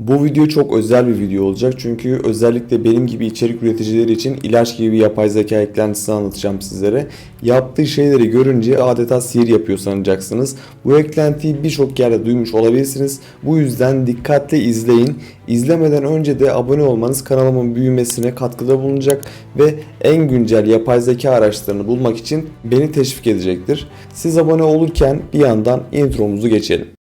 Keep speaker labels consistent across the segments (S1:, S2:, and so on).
S1: Bu video çok özel bir video olacak çünkü özellikle benim gibi içerik üreticileri için ilaç gibi bir yapay zeka eklentisini anlatacağım sizlere. Yaptığı şeyleri görünce adeta sihir yapıyor sanacaksınız. Bu eklentiyi birçok yerde duymuş olabilirsiniz. Bu yüzden dikkatli izleyin. İzlemeden önce de abone olmanız kanalımın büyümesine katkıda bulunacak ve en güncel yapay zeka araçlarını bulmak için beni teşvik edecektir. Siz abone olurken bir yandan intromuzu geçelim.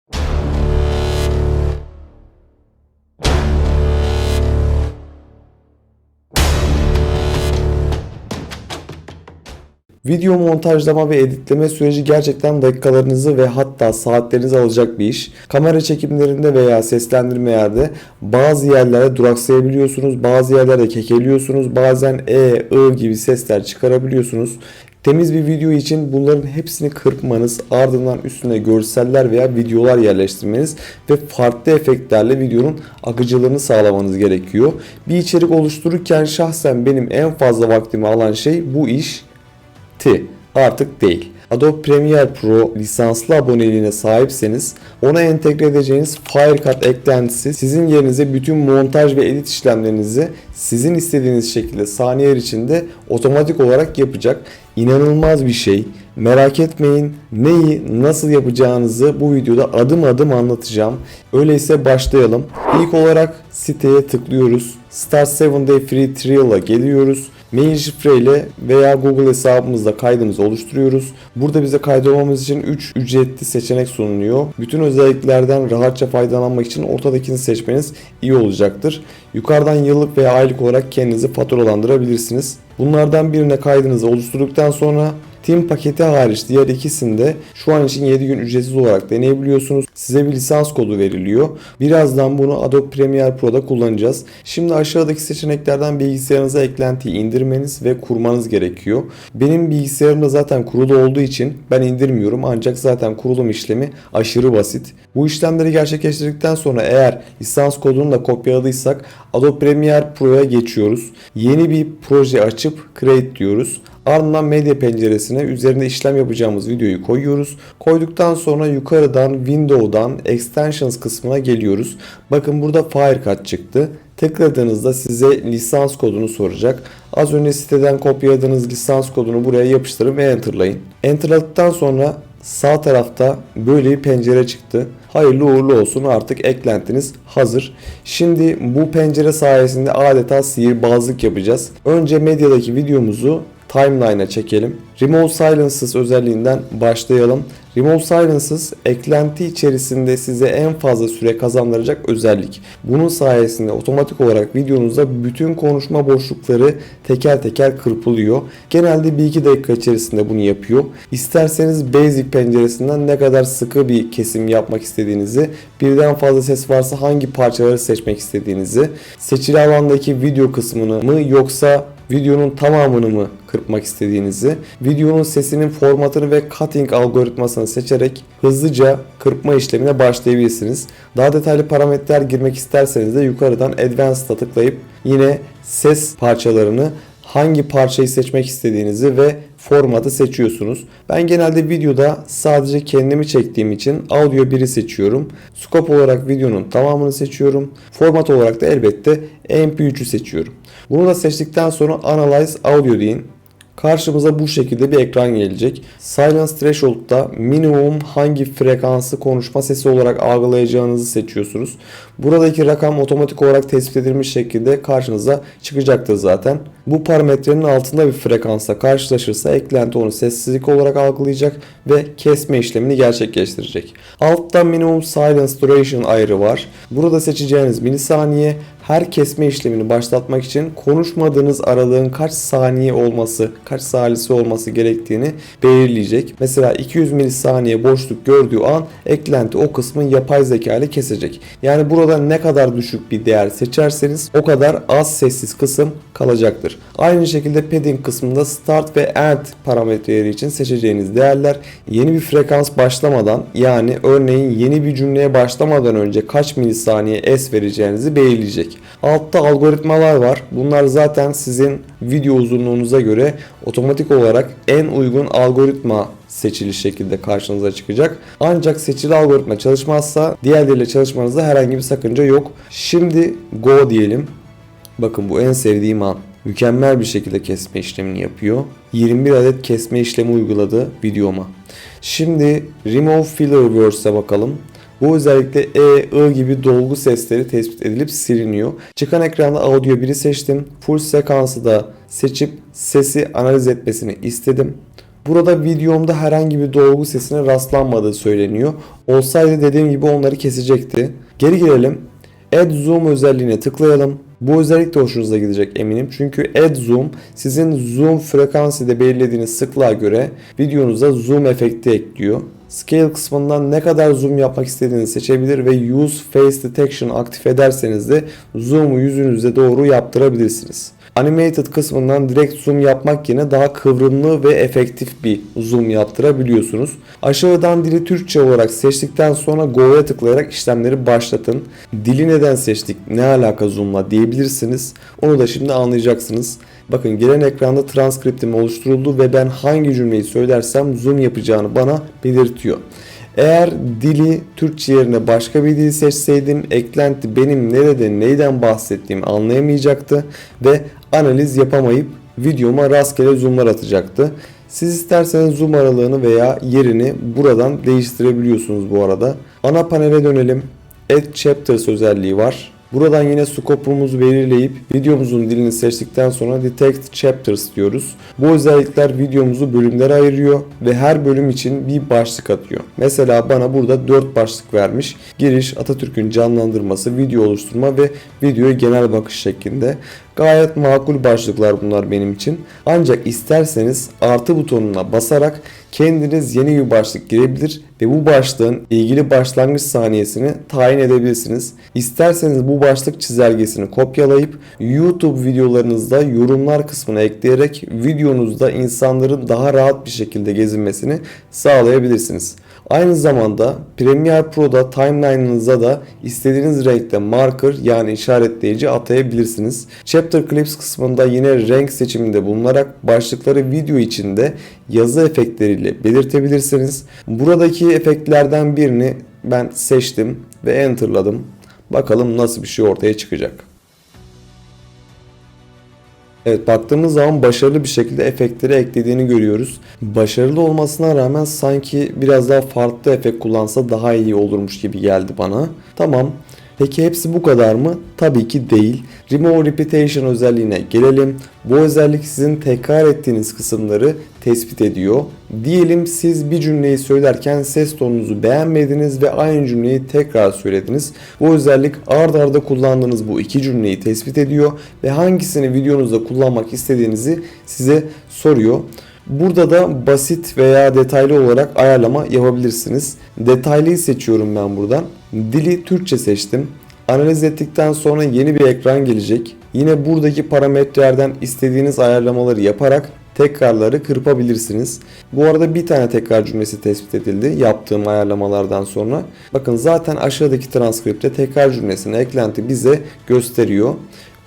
S1: Video montajlama ve editleme süreci gerçekten dakikalarınızı ve hatta saatlerinizi alacak bir iş. Kamera çekimlerinde veya seslendirmelerde bazı yerlerde duraksayabiliyorsunuz, bazı yerlerde kekeliyorsunuz, bazen e, ı gibi sesler çıkarabiliyorsunuz. Temiz bir video için bunların hepsini kırpmanız, ardından üstüne görseller veya videolar yerleştirmeniz ve farklı efektlerle videonun akıcılığını sağlamanız gerekiyor. Bir içerik oluştururken şahsen benim en fazla vaktimi alan şey bu iş T artık değil. Adobe Premiere Pro lisanslı aboneliğine sahipseniz ona entegre edeceğiniz Firecut eklentisi sizin yerinize bütün montaj ve edit işlemlerinizi sizin istediğiniz şekilde saniyeler içinde otomatik olarak yapacak. İnanılmaz bir şey. Merak etmeyin neyi nasıl yapacağınızı bu videoda adım adım anlatacağım. Öyleyse başlayalım. İlk olarak siteye tıklıyoruz. Start 7 Day Free Trial'a geliyoruz. Mail şifre ile veya Google hesabımızla kaydımızı oluşturuyoruz. Burada bize kaydolmamız için 3 ücretli seçenek sunuluyor. Bütün özelliklerden rahatça faydalanmak için ortadakini seçmeniz iyi olacaktır. Yukarıdan yıllık veya aylık olarak kendinizi faturalandırabilirsiniz. Bunlardan birine kaydınızı oluşturduktan sonra Team paketi hariç diğer ikisinde şu an için 7 gün ücretsiz olarak deneyebiliyorsunuz. Size bir lisans kodu veriliyor. Birazdan bunu Adobe Premiere Pro'da kullanacağız. Şimdi aşağıdaki seçeneklerden bilgisayarınıza eklentiyi indirmeniz ve kurmanız gerekiyor. Benim bilgisayarımda zaten kurulu olduğu için ben indirmiyorum ancak zaten kurulum işlemi aşırı basit. Bu işlemleri gerçekleştirdikten sonra eğer lisans kodunu da kopyaladıysak Adobe Premiere Pro'ya geçiyoruz. Yeni bir proje açıp create diyoruz. Ardından medya penceresine üzerinde işlem yapacağımız videoyu koyuyoruz. Koyduktan sonra yukarıdan Window'dan Extensions kısmına geliyoruz. Bakın burada Firecut çıktı. Tıkladığınızda size lisans kodunu soracak. Az önce siteden kopyaladığınız lisans kodunu buraya yapıştırın ve enterlayın. Enterladıktan sonra sağ tarafta böyle bir pencere çıktı. Hayırlı uğurlu olsun artık eklentiniz hazır. Şimdi bu pencere sayesinde adeta sihirbazlık yapacağız. Önce medyadaki videomuzu timeline'a çekelim. Remove Silences özelliğinden başlayalım. Remove Silences eklenti içerisinde size en fazla süre kazandıracak özellik. Bunun sayesinde otomatik olarak videonuzda bütün konuşma boşlukları teker teker kırpılıyor. Genelde 1-2 dakika içerisinde bunu yapıyor. İsterseniz Basic penceresinden ne kadar sıkı bir kesim yapmak istediğinizi, birden fazla ses varsa hangi parçaları seçmek istediğinizi, seçili alandaki video kısmını mı yoksa videonun tamamını mı kırpmak istediğinizi, videonun sesinin formatını ve cutting algoritmasını seçerek hızlıca kırpma işlemine başlayabilirsiniz. Daha detaylı parametreler girmek isterseniz de yukarıdan Advanced'a tıklayıp yine ses parçalarını hangi parçayı seçmek istediğinizi ve formatı seçiyorsunuz. Ben genelde videoda sadece kendimi çektiğim için audio 1'i seçiyorum. Scope olarak videonun tamamını seçiyorum. Format olarak da elbette MP3'ü seçiyorum. Bunu da seçtikten sonra Analyze Audio deyin. Karşımıza bu şekilde bir ekran gelecek. Silence Threshold'da minimum hangi frekansı konuşma sesi olarak algılayacağınızı seçiyorsunuz. Buradaki rakam otomatik olarak tespit edilmiş şekilde karşınıza çıkacaktır zaten. Bu parametrenin altında bir frekansla karşılaşırsa eklenti onu sessizlik olarak algılayacak ve kesme işlemini gerçekleştirecek. Altta minimum silence duration ayrı var. Burada seçeceğiniz milisaniye her kesme işlemini başlatmak için konuşmadığınız aralığın kaç saniye olması, kaç salisi olması gerektiğini belirleyecek. Mesela 200 milisaniye boşluk gördüğü an eklenti o kısmın yapay zeka ile kesecek. Yani burada ne kadar düşük bir değer seçerseniz o kadar az sessiz kısım kalacaktır. Aynı şekilde padding kısmında start ve end parametreleri için seçeceğiniz değerler yeni bir frekans başlamadan yani örneğin yeni bir cümleye başlamadan önce kaç milisaniye s vereceğinizi belirleyecek. Altta algoritmalar var. Bunlar zaten sizin video uzunluğunuza göre otomatik olarak en uygun algoritma seçili şekilde karşınıza çıkacak. Ancak seçili algoritma çalışmazsa diğerleriyle çalışmanızda herhangi bir sakınca yok. Şimdi go diyelim. Bakın bu en sevdiğim an. Mükemmel bir şekilde kesme işlemini yapıyor. 21 adet kesme işlemi uyguladı videoma. Şimdi Remove Filler Words'e bakalım. Bu özellikle E, I gibi dolgu sesleri tespit edilip siliniyor. Çıkan ekranda audio 1'i seçtim. Full sekansı da seçip sesi analiz etmesini istedim. Burada videomda herhangi bir dolgu sesine rastlanmadığı söyleniyor. Olsaydı dediğim gibi onları kesecekti. Geri gelelim. Add Zoom özelliğine tıklayalım. Bu özellik de hoşunuza gidecek eminim. Çünkü Add Zoom sizin zoom frekansıyla belirlediğiniz sıklığa göre videonuza zoom efekti ekliyor. Scale kısmından ne kadar zoom yapmak istediğinizi seçebilir ve Use Face Detection aktif ederseniz de zoom'u yüzünüze doğru yaptırabilirsiniz. Animated kısmından direkt zoom yapmak yerine daha kıvrımlı ve efektif bir zoom yaptırabiliyorsunuz. Aşağıdan dili Türkçe olarak seçtikten sonra Go'ya tıklayarak işlemleri başlatın. Dili neden seçtik, ne alaka zoom'la diyebilirsiniz. Onu da şimdi anlayacaksınız. Bakın gelen ekranda transkriptim oluşturuldu ve ben hangi cümleyi söylersem zoom yapacağını bana belirtiyor. Eğer dili Türkçe yerine başka bir dil seçseydim eklenti benim nerede neyden bahsettiğimi anlayamayacaktı ve analiz yapamayıp videoma rastgele zoomlar atacaktı. Siz isterseniz zoom aralığını veya yerini buradan değiştirebiliyorsunuz bu arada. Ana panele dönelim. Add Chapters özelliği var. Buradan yine skopumuzu belirleyip videomuzun dilini seçtikten sonra Detect Chapters diyoruz. Bu özellikler videomuzu bölümlere ayırıyor ve her bölüm için bir başlık atıyor. Mesela bana burada 4 başlık vermiş. Giriş, Atatürk'ün canlandırması, video oluşturma ve videoya genel bakış şeklinde. Gayet makul başlıklar bunlar benim için. Ancak isterseniz artı butonuna basarak kendiniz yeni bir başlık girebilir ve bu başlığın ilgili başlangıç saniyesini tayin edebilirsiniz. İsterseniz bu başlık çizelgesini kopyalayıp YouTube videolarınızda yorumlar kısmına ekleyerek videonuzda insanların daha rahat bir şekilde gezinmesini sağlayabilirsiniz. Aynı zamanda Premiere Pro'da timeline'ınıza da istediğiniz renkte marker yani işaretleyici atayabilirsiniz. Chapter Clips kısmında yine renk seçiminde bulunarak başlıkları video içinde yazı efektleriyle belirtebilirsiniz. Buradaki efektlerden birini ben seçtim ve enterladım. Bakalım nasıl bir şey ortaya çıkacak. Evet baktığımız zaman başarılı bir şekilde efektleri eklediğini görüyoruz. Başarılı olmasına rağmen sanki biraz daha farklı efekt kullansa daha iyi olurmuş gibi geldi bana. Tamam. Peki hepsi bu kadar mı? Tabii ki değil. Remove Repetition özelliğine gelelim. Bu özellik sizin tekrar ettiğiniz kısımları tespit ediyor. Diyelim siz bir cümleyi söylerken ses tonunuzu beğenmediniz ve aynı cümleyi tekrar söylediniz. Bu özellik ard arda kullandığınız bu iki cümleyi tespit ediyor ve hangisini videonuzda kullanmak istediğinizi size soruyor. Burada da basit veya detaylı olarak ayarlama yapabilirsiniz. Detaylıyı seçiyorum ben buradan. Dili Türkçe seçtim. Analiz ettikten sonra yeni bir ekran gelecek. Yine buradaki parametrelerden istediğiniz ayarlamaları yaparak tekrarları kırpabilirsiniz. Bu arada bir tane tekrar cümlesi tespit edildi yaptığım ayarlamalardan sonra. Bakın zaten aşağıdaki transkripte tekrar cümlesinin eklenti bize gösteriyor.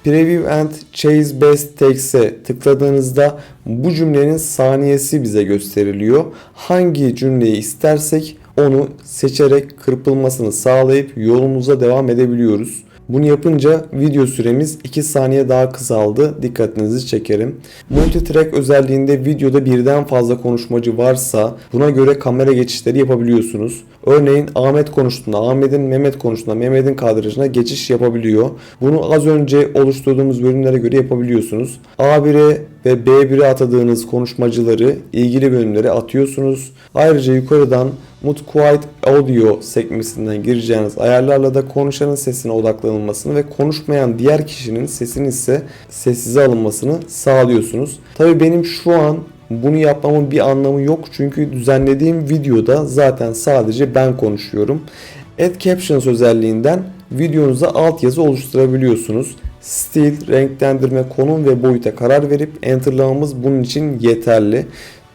S1: Preview and Chase Best Takes'e tıkladığınızda bu cümlenin saniyesi bize gösteriliyor. Hangi cümleyi istersek onu seçerek kırpılmasını sağlayıp yolumuza devam edebiliyoruz. Bunu yapınca video süremiz 2 saniye daha kısaldı. Dikkatinizi çekerim. Multitrack özelliğinde videoda birden fazla konuşmacı varsa buna göre kamera geçişleri yapabiliyorsunuz. Örneğin Ahmet konuştuğunda Ahmet'in Mehmet konuştuğunda Mehmet'in kadrajına geçiş yapabiliyor. Bunu az önce oluşturduğumuz bölümlere göre yapabiliyorsunuz. A1'e ve B1'e atadığınız konuşmacıları ilgili bölümlere atıyorsunuz. Ayrıca yukarıdan Mute Quiet Audio sekmesinden gireceğiniz ayarlarla da konuşanın sesine odaklanılmasını ve konuşmayan diğer kişinin sesinin ise sessize alınmasını sağlıyorsunuz. Tabi benim şu an bunu yapmamın bir anlamı yok çünkü düzenlediğim videoda zaten sadece ben konuşuyorum. Add Captions özelliğinden videonuza altyazı oluşturabiliyorsunuz. Stil, renklendirme, konum ve boyuta karar verip enterlamamız bunun için yeterli.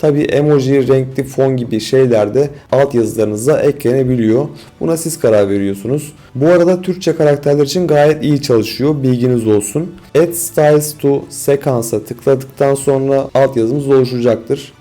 S1: Tabi emoji, renkli fon gibi şeyler de altyazılarınıza eklenebiliyor. Buna siz karar veriyorsunuz. Bu arada Türkçe karakterler için gayet iyi çalışıyor. Bilginiz olsun. Add Styles to Sequence'a tıkladıktan sonra altyazımız oluşacaktır.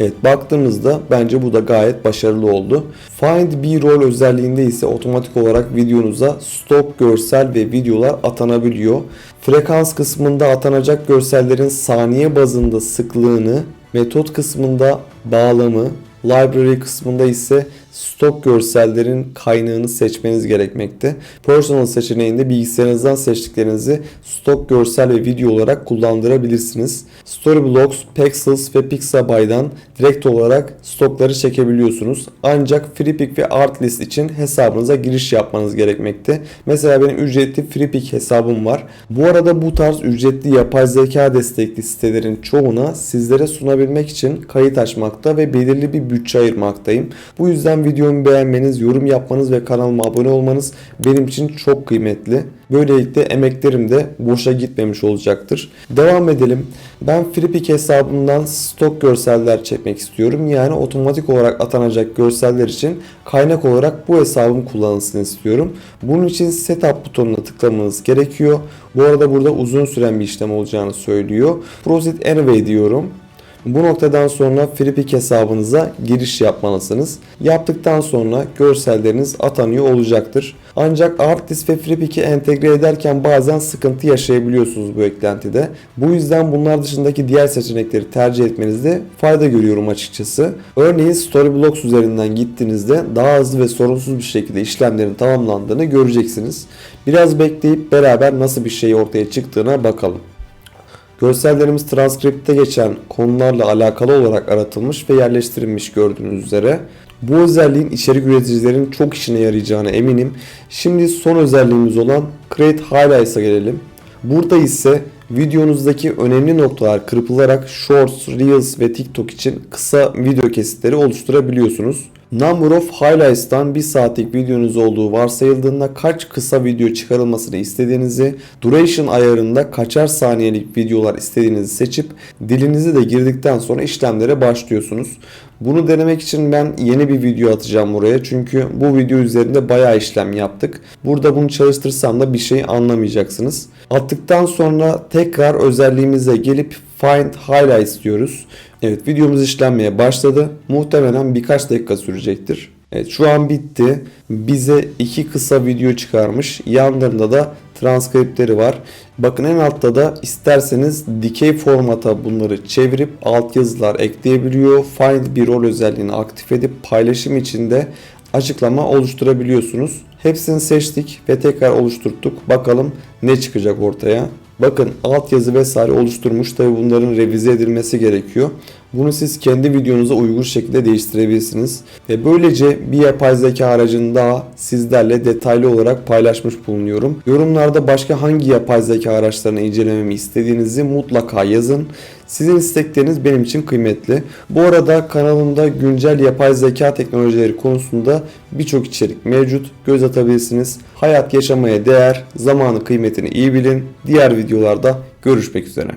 S1: Evet baktığımızda bence bu da gayet başarılı oldu. Find B-roll özelliğinde ise otomatik olarak videonuza stok görsel ve videolar atanabiliyor. Frekans kısmında atanacak görsellerin saniye bazında sıklığını, metot kısmında bağlamı, library kısmında ise stok görsellerin kaynağını seçmeniz gerekmekte. Personal seçeneğinde bilgisayarınızdan seçtiklerinizi stok görsel ve video olarak kullandırabilirsiniz. Storyblocks, Pexels ve Pixabyte'dan direkt olarak stokları çekebiliyorsunuz. Ancak FreePic ve Artlist için hesabınıza giriş yapmanız gerekmekte. Mesela benim ücretli FreePic hesabım var. Bu arada bu tarz ücretli yapay zeka destekli sitelerin çoğuna sizlere sunabilmek için kayıt açmakta ve belirli bir bütçe ayırmaktayım. Bu yüzden videomu beğenmeniz, yorum yapmanız ve kanalıma abone olmanız benim için çok kıymetli. Böylelikle emeklerim de boşa gitmemiş olacaktır. Devam edelim. Ben FreePic hesabımdan stok görseller çekmek istiyorum. Yani otomatik olarak atanacak görseller için kaynak olarak bu hesabım kullanılsın istiyorum. Bunun için Setup butonuna tıklamanız gerekiyor. Bu arada burada uzun süren bir işlem olacağını söylüyor. Proceed Anyway diyorum. Bu noktadan sonra FreePic hesabınıza giriş yapmalısınız. Yaptıktan sonra görselleriniz atanıyor olacaktır. Ancak Artlist ve FreePic'i entegre ederken bazen sıkıntı yaşayabiliyorsunuz bu eklentide. Bu yüzden bunlar dışındaki diğer seçenekleri tercih etmenizde fayda görüyorum açıkçası. Örneğin Storyblocks üzerinden gittiğinizde daha hızlı ve sorunsuz bir şekilde işlemlerin tamamlandığını göreceksiniz. Biraz bekleyip beraber nasıl bir şey ortaya çıktığına bakalım. Görsellerimiz transkripte geçen konularla alakalı olarak aratılmış ve yerleştirilmiş gördüğünüz üzere. Bu özelliğin içerik üreticilerin çok işine yarayacağına eminim. Şimdi son özelliğimiz olan Create Highlights'a gelelim. Burada ise videonuzdaki önemli noktalar kırpılarak Shorts, Reels ve TikTok için kısa video kesitleri oluşturabiliyorsunuz. Number of Highlights'tan 1 saatlik videonuz olduğu varsayıldığında kaç kısa video çıkarılmasını istediğinizi, Duration ayarında kaçar saniyelik videolar istediğinizi seçip dilinizi de girdikten sonra işlemlere başlıyorsunuz. Bunu denemek için ben yeni bir video atacağım buraya. Çünkü bu video üzerinde bayağı işlem yaptık. Burada bunu çalıştırsam da bir şey anlamayacaksınız. Attıktan sonra tekrar özelliğimize gelip Find Highlights diyoruz. Evet videomuz işlenmeye başladı. Muhtemelen birkaç dakika sürecektir. Evet şu an bitti. Bize iki kısa video çıkarmış. Yanlarında da transkriptleri var. Bakın en altta da isterseniz dikey formata bunları çevirip altyazılar ekleyebiliyor. Find bir rol özelliğini aktif edip paylaşım içinde açıklama oluşturabiliyorsunuz. Hepsini seçtik ve tekrar oluşturttuk. Bakalım ne çıkacak ortaya. Bakın altyazı vesaire oluşturmuş. Tabi bunların revize edilmesi gerekiyor. Bunu siz kendi videonuza uygun şekilde değiştirebilirsiniz. Ve böylece bir yapay zeka aracını daha sizlerle detaylı olarak paylaşmış bulunuyorum. Yorumlarda başka hangi yapay zeka araçlarını incelememi istediğinizi mutlaka yazın. Sizin istekleriniz benim için kıymetli. Bu arada kanalımda güncel yapay zeka teknolojileri konusunda birçok içerik mevcut. Göz atabilirsiniz. Hayat yaşamaya değer, zamanı kıymetini iyi bilin. Diğer videolarda görüşmek üzere.